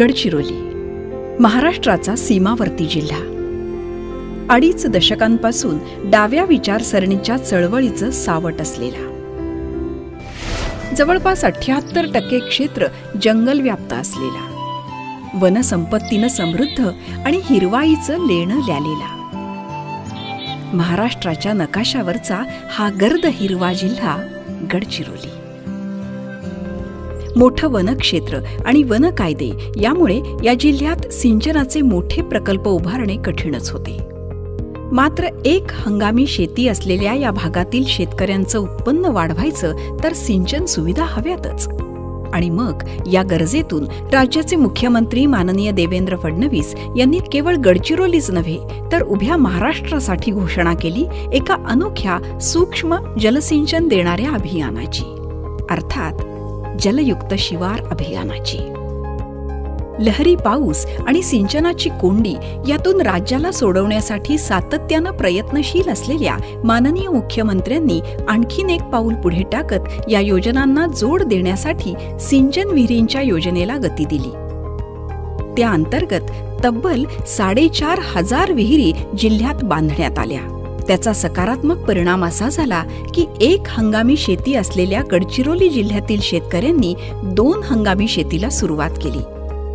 गडचिरोली महाराष्ट्राचा सीमावर्ती जिल्हा. अडीच दशकांपासून डाव्या विचारसरणीच्या चळवळीचं सावट असलेला. जवळपास अठ्याहत्तर टक्के क्षेत्र जंगल व्याप्त असलेला. वनसंपत्तीनं समृद्ध आणि हिरवाईचं लेणं ल्यालेला. महाराष्ट्राच्या नकाशावरचा हा गर्द हिरवा जिल्हा गडचिरोली. मोठं वनक्षेत्र आणि वन कायदे यामुळे या जिल्ह्यात सिंचनाचे मोठे प्रकल्प उभारणे कठीणच होते. मात्र एक हंगामी शेती असलेल्या या भागातील शेतकऱ्यांचं उत्पन्न वाढवायचं तर सिंचन सुविधा हव्यातच. आणि मग या गरजेतून राज्याचे मुख्यमंत्री माननीय देवेंद्र फडणवीस यांनी केवळ गडचिरोलीच नव्हे तर उभ्या महाराष्ट्रासाठी घोषणा केली एका अनोख्या सूक्ष्म जलसिंचन देणाऱ्या अभियानाची. अर्थात जलयुक्त शिवार अभियानाची. लहरी पाऊस आणि सिंचनाची कोंडी यातून राज्याला सोडवण्यासाठी सातत्यानं प्रयत्नशील असलेल्या माननीय मुख्यमंत्र्यांनी आणखीन एक पाऊल पुढे टाकत या योजनांना जोड देण्यासाठी सिंचन विहिरींच्या योजनेला गती दिली. त्या अंतर्गत तब्बल साडेचार हजार विहिरी जिल्ह्यात बांधण्यात आल्या. त्याचा सकारात्मक परिणाम असा झाला की एक हंगामी शेती असलेल्या गडचिरोली जिल्ह्यातील शेतकऱ्यांनी दोन हंगामी शेतीला सुरुवात केली.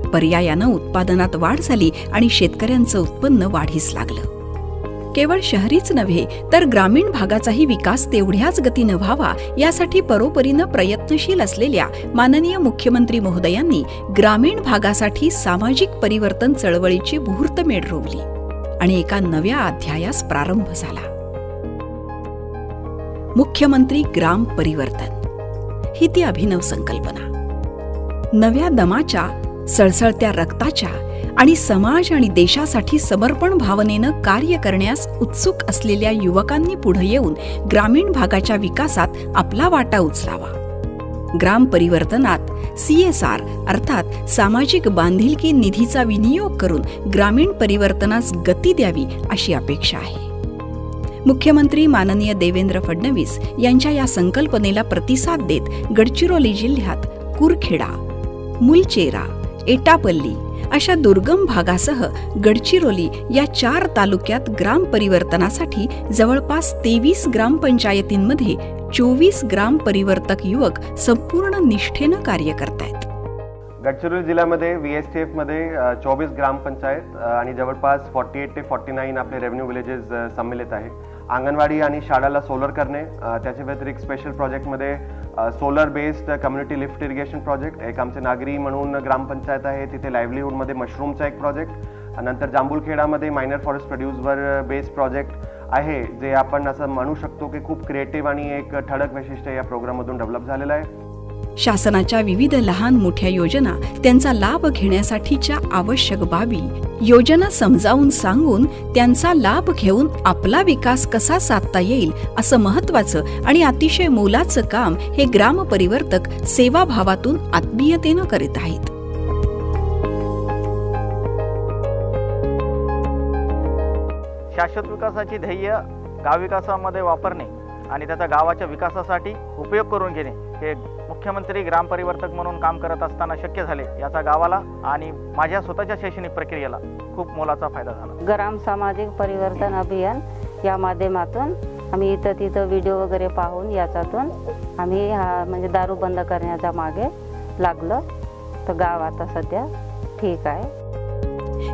पर्यायानं उत्पादनात वाढ झाली आणि शेतकऱ्यांचं उत्पन्न वाढीस लागलं. केवळ शहरीच नव्हे तर ग्रामीण भागाचाही विकास तेवढ्याच गतीनं व्हावा यासाठी परोपरीनं प्रयत्नशील असलेल्या माननीय मुख्यमंत्री महोदयांनी ग्रामीण भागासाठी सामाजिक परिवर्तन चळवळीची मुहूर्तमेढ रोवली. आणि एका नव्या अध्यायास प्रारंभ झाला. मुख्यमंत्री ग्राम परिवर्तन. ही ती अभिनव संकल्पना. नव्या दमाच्या सळसळत्या रक्ताच्या आणि समाज आणि देशासाठी समर्पण भावनेनं कार्य करण्यास उत्सुक असलेल्या युवकांनी पुढे येऊन ग्रामीण भागाच्या विकासात आपला वाटा उचलावा. ग्राम परिवर्तनात सीएसआर अर्थात सामाजिक बांधिलकी निधीचा विनियोग करून ग्रामीण परिवर्तनास गती द्यावी अशी अपेक्षा आहे. मुख्यमंत्री माननीय देवेंद्र फडणवीस यांच्या या संकल्पनेला प्रतिसाद देत गडचिरोली जिल्ह्यात कुरखेडा मुलचेरा एटापल्ली अशा दुर्गम भागासह गडचिरोली या चार तालुक्यात ग्राम परिवर्तनासाठी जवळपास तेवीस ग्रामपंचायतींमध्ये चोवीस ग्राम परिवर्तक युवक संपूर्ण निष्ठेनं कार्य करतायत. गडचिरोली जिल्ह्यामध्ये व्ही एस टी एफमध्ये चोवीस ग्रामपंचायत आणि जवळपास फॉर्टी एट ते फॉर्टी नाईन आपले रेव्हेन्यू विलेजेस सम्मिलित आहे. अंगणवाडी आणि शाळाला सोलर करणे त्याच्या व्यतिरिक्त स्पेशल प्रोजेक्टमध्ये solar based community lift irrigation project एक आमचे नागरी म्हणून ग्रामपंचायत आहे तिथे लाईव्हलीहूडमध्ये मशरूमचा एक प्रोजेक्ट नंतर जांभूलखेडामध्ये मायनर फॉरेस्ट प्रोड्यूसवर बेस्ड प्रोजेक्ट आहे जे आपण असं म्हणू शकतो की खूप क्रिएटिव्ह आणि एक ठळक वैशिष्ट्य या प्रोग्राममधून डेव्हलप झालेलं आहे. शासनाच्या विविध लहान मोठ्या योजना त्यांचा लाभ घेण्यासाठीच्या आवश्यक बाबी योजना समजावून सांगून त्यांचा लाभ घेऊन आपला विकास कसा साधता येईल असं महत्वाचं आणि अतिशय मोलाचं काम हे ग्रामपरिवर्तक सेवाभावातून आत्मीयतेनं करीत आहेत. शाश्वत विकासाची ध्येय गाव विकासामध्ये वापरणे आणि त्याचा गावाच्या विकासासाठी उपयोग करून घेणे हे मुख्यमंत्री ग्रामपरिवर्तक म्हणून काम करत असताना शक्य झाले. याचा गावाला आणि माझ्या स्वतःच्या शैक्षणिक प्रक्रियेला खूप मोलाचा फायदा झाला. ग्राम सामाजिक परिवर्तन अभियान या माध्यमातून आम्ही इथं तिथं व्हिडिओ वगैरे पाहून याच्यातून आम्ही हा म्हणजे दारू बंद करण्याच्या मागे लागलं. तर गाव आता सध्या ठीक आहे.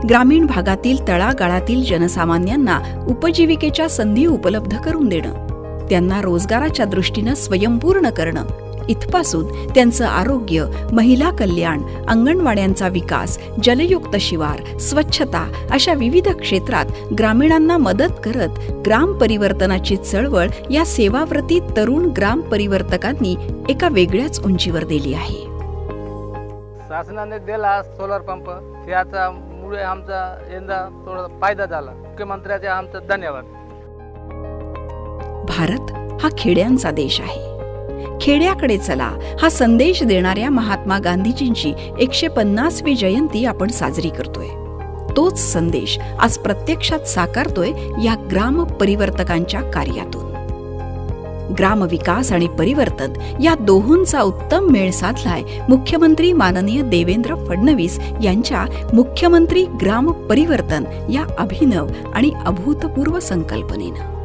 ग्रामीण भागातील तळागाळातील जनसामान्यांना उपजीविकेच्या संधी उपलब्ध करून देणं. त्यांना रोजगाराच्या दृष्टीनं स्वयंपूर्ण करणं. इथपासून त्यांचं आरोग्य महिला कल्याण अंगणवाड्यांचा विकास जलयुक्त शिवार स्वच्छता अशा विविध क्षेत्रात ग्रामीणांना मदत करत ग्राम परिवर्तनाची चळवळ या सेवाव्रती तरुण ग्राम परिवर्तकांनी एका वेगळ्याच उंचीवर दिली आहे. शासनाने दिला सोलर पंप त्याचा त्यामुळे आमचा यंदा थोडा फायदा झाला. मुख्यमंत्र्याचे आमचं धन्यवाद. भारत हा खेड्यांचा देश आहे. खेड्याकडे चला हा संदेश देणाऱ्या महात्मा गांधीजींची एकशे पन्नासवी जयंती आपण साजरी करतोय. तोच संदेश आज प्रत्यक्षात साकारतोय या ग्राम परिवर्तकांच्या कार्यातून. ग्रामविकास आणि परिवर्तन या दोहोंचा उत्तम मेळ साधलाय मुख्यमंत्री माननीय देवेंद्र फडणवीस यांच्या मुख्यमंत्री ग्राम परिवर्तन या अभिनव आणि अभूतपूर्व संकल्पनेनं.